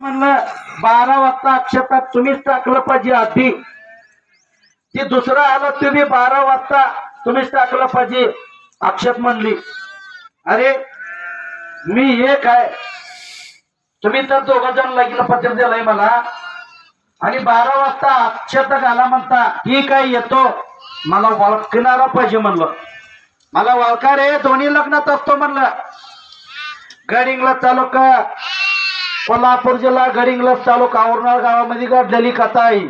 म्हणलं बारा वाजता अक्षतात तुम्हीच टाकलं पाहिजे आधी. ती दुसरं आलं तुम्ही बारा वाजता तुम्हीच टाकलं पाहिजे अक्षत म्हणली. अरे मी एक आहे. तुम्ही तर दोघ जण लगीन पत्र दिलंय मला. आणि बारा वाजता अक्षत घाला म्हणता ठीक आहे येतो. मला ओळखणारा पाहिजे म्हणलं. मला ओळखा रे दोन्ही लग्नात असतो म्हणलं. गडिंगला का कोल्हापूर जिल्हा गडिंगला तालुका औरनाळ गावामध्ये घडलेली कथा आहे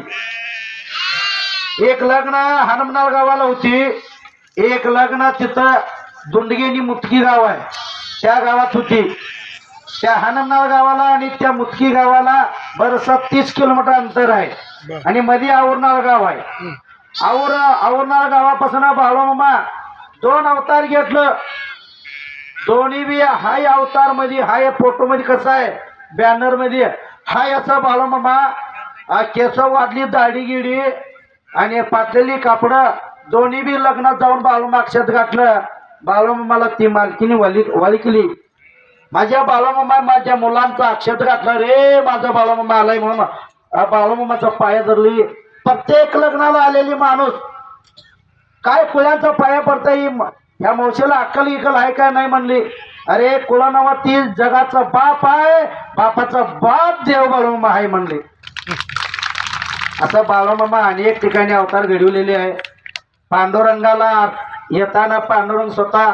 एक लग्न हनुमनाळ गावाला होती. एक लग्न तिथं दुंडगेनी मुतकी गाव आहे. त्या गावात होती. त्या हनुमनाळ गावाला आणि त्या मुतकी गावाला बरस तीस किलोमीटर अंतर आहे. आणि मध्ये औरनाळ गाव आहे. और औरनाळ गावापासून बाळोमामा दोन अवतार घेतलं. दोन्ही बी हाय अवतारमध्ये हाय फोटो मध्ये कसं आहे? बॅनरमध्ये. हाय याचा बाळोमामा आ, केस वाढली दाढी गिडी आणि पातलेली कापड दोन्ही बी लग्नात जाऊन बाळोमा अक्षत घातलं. बाळोमामाला ती मालकीने वाली वाली केली. माझ्या बाळोमामा माझ्या मुलांचा अक्षत घातला रे माझा बाळोमामा आलाय म्हणून आ, पाया धरली. प्रत्येक लग्नाला आलेली माणूस काय फुलांचा पाया पडता येईल या मावशीला अक्कल इकल आहे काय नाही म्हणली. अरे कुळानावा ती जगाचा बाप आहे बापाचा बाप देव बाळूमामा आहे म्हणले. असं बाळूमामा अनेक ठिकाणी अवतार घडवलेले आहे. पांडुरंगाला येताना पांडुरंग स्वतः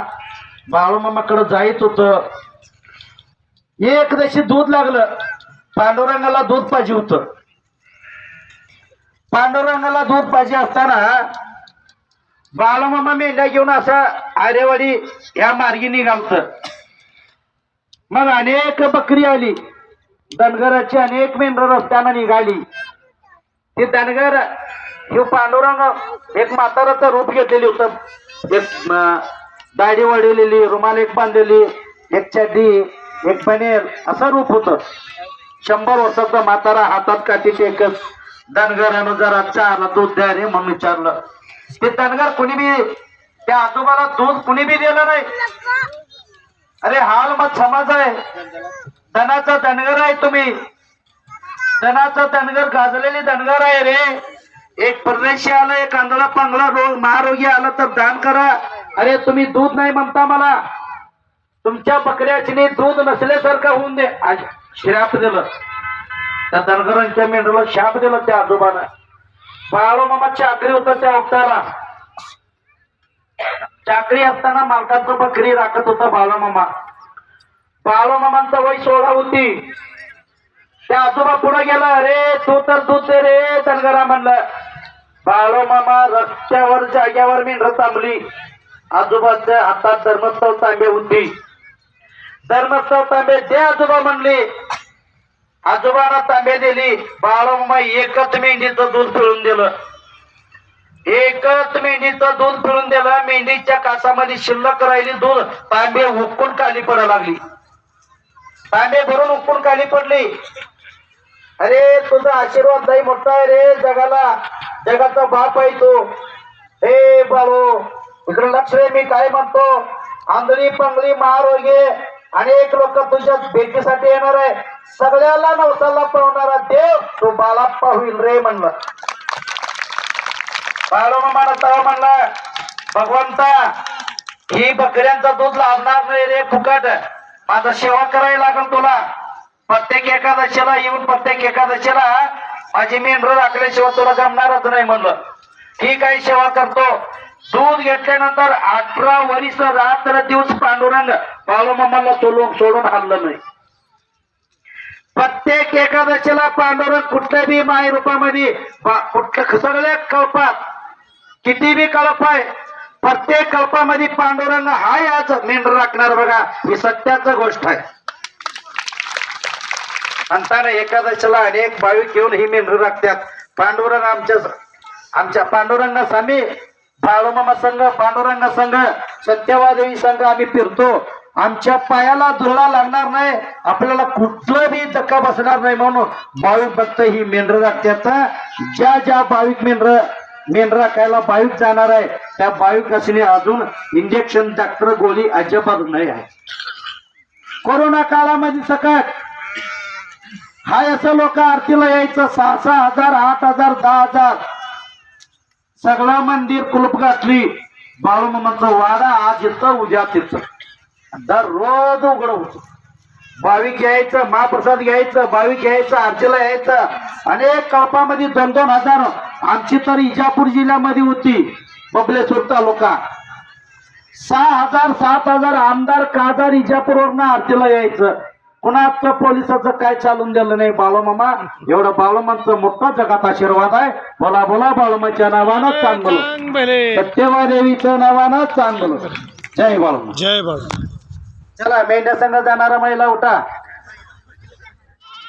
बाळूमामाकडे जायच होत. एक दूध लागलं. पांडुरंगाला दूध पाहिजे होतं. पांडुरंगाला दूध पाहिजे असताना बाळूमामा मेंढ्या घेऊन असं आरेवाडी या मार्गी निघालत. मग अनेक बकरी आली. धनगराची अनेक मेंढर रस्त्यानं निघाली. ते धनगर हे पांडुरंग एक म्हाताराचं रूप घेतलेली होतं. एक दाढी वाढवलेली रुमाल एक बांधलेली एक चड्डी एक पनीर असं रूप होतं. शंभर वर्षाचा म्हातारा हातात काठी टेकत धनगरानं जरा चहाला दूध द्या रे म्हणून विचारलं. ते धनगर कुणी बी त्या आजोबाला दूध कुणी बी दिलं नाही अरे हाल मत समाज आहे. धनाचा धनगर आहे तुम्ही. धनाचा धनगर गाजलेली धनगर आहे रे. एक परदेशी आलं एक आंधळा पांगळा रोग महारोगी आला तर दान करा. अरे तुम्ही दूध नाही म्हणता मला. तुमच्या बकऱ्याची दूध नसल्यासारखं होऊन दे. आज श्राप दिलं. त्या धनगरांच्या मेंढूला शाप दिला त्या आजोबानं. बाळोमामा आखरी होता त्या अवतारा चाकरी असताना मालकाचं बकरी राखत होता बाळोमामा. बाळोमामांचं वय सोळा होती. त्या आजोबा पुढे गेला अरे तू तर दूध दे रे तनगरा म्हणलं. बाळोमामा रस्त्यावर जाग्यावर मेंढर थांबली आजोबाच्या हातात धर्मस्थळ तांबे होती. धर्मस्थळ तांबे दे आजोबा म्हणले. आजोबाला तांबे दिली. बाळोमामा एकच मेंढीचं दूध पिळून दिलं. एकच मेंढीचं दूध फिरून दिलं मेंढीच्या कासामध्ये शिल्लक राहिली दूध. तांबे उकून खाली पडायला लागली. तांबे भरून उकून खाली पडली. अरे तुझा आशीर्वाद नाही मोठा आहे रे जगाला. जगाचा बाप आहे तो. हे बाळो इकडे लक्ष रे मी काय म्हणतो? आंधळी पंगळी महारोगे अनेक लोक तुझ्या भेटीसाठी येणार आहे. सगळ्याला नवसाला पळवणारा देव तो बाला पाहूल रे म्हणलं. बाळोमामानं तवा म्हणला. भगवंता ही बकऱ्यांचा दूध लावणार नाही रे फुकट. माझा सेवा करायला लागल तुला. प्रत्येक एकादशीला येऊन प्रत्येक एकादशीला माझी मेंढर राखल्याशिवाय तुला जमणारच नाही म्हणलं. ठीक आहे सेवा करतो. दूध घेतल्यानंतर अठरा वरीस रात्र दिवस पांडुरंग. बाळूमामाला सोडून सोडून हल्लं नाही. प्रत्येक एकादशीला पांडुरंग कुठल्या बी माय रूपामध्ये कुठल्या सगळ्या कल्पात किती बी कळप आहे प्रत्येक कळपामध्ये पांडुरंग हाय याच मेंढर राखणार बघा ही सत्याच गोष्ट आहे. म्हणताना एकादशीला अनेक भाविक घेऊन ही मेंढर राखतात. पांडुरंग आमच्या आमच्या पांडुरंग स्वामी बाळूमामा संघ पांडुरंग संघ सत्यवादेवी संघ आम्ही फिरतो. आमच्या पायाला धुळा लागणार नाही आपल्याला कुठलं बी धक्का बसणार नाही म्हणून भाविक भक्त ही मेंढर राखतात. ज्या ज्या भाविक मेंढर मेन राखायला भाविक जाणार आहे. त्या भाविक असणे अजून इंजेक्शन डॉक्टर गोळी अजिबात नाही आहे. कोरोना काळामध्ये सकट. हाय असं लोक आरतीला यायचं. सहा सहा हजार आठ हजार दहा हजार. सगळं मंदिर कुलूप घातली. बाळूमामाचं वाडा आज येतं उद्या तिथं. दररोज उघड होत. भाविक यायचं महाप्रसाद घ्यायचं भाविक यायचं आरतीला यायचं. अनेक कळपामध्ये दोन दोन हजार आमची तर इजापूर जिल्ह्यामध्ये होती बबलेश्वर तालुका. सहा हजार सात हजार आमदार खासदार इजापूरवरनं आरतीला यायचं. कुणाचं पोलिसाचं काय चालून दिलं नाही बाळूमामा. एवढं बाळूमांचं मोठा जगात आशीर्वाद आहे. बोला बोला बाळूमाच्या नावानं चांगलं. सत्यवा देवीच्या नावानं चांगलं. जय बाळूमा जय बाळू चला मेंढ्या संघ जाणारा महिला उठा.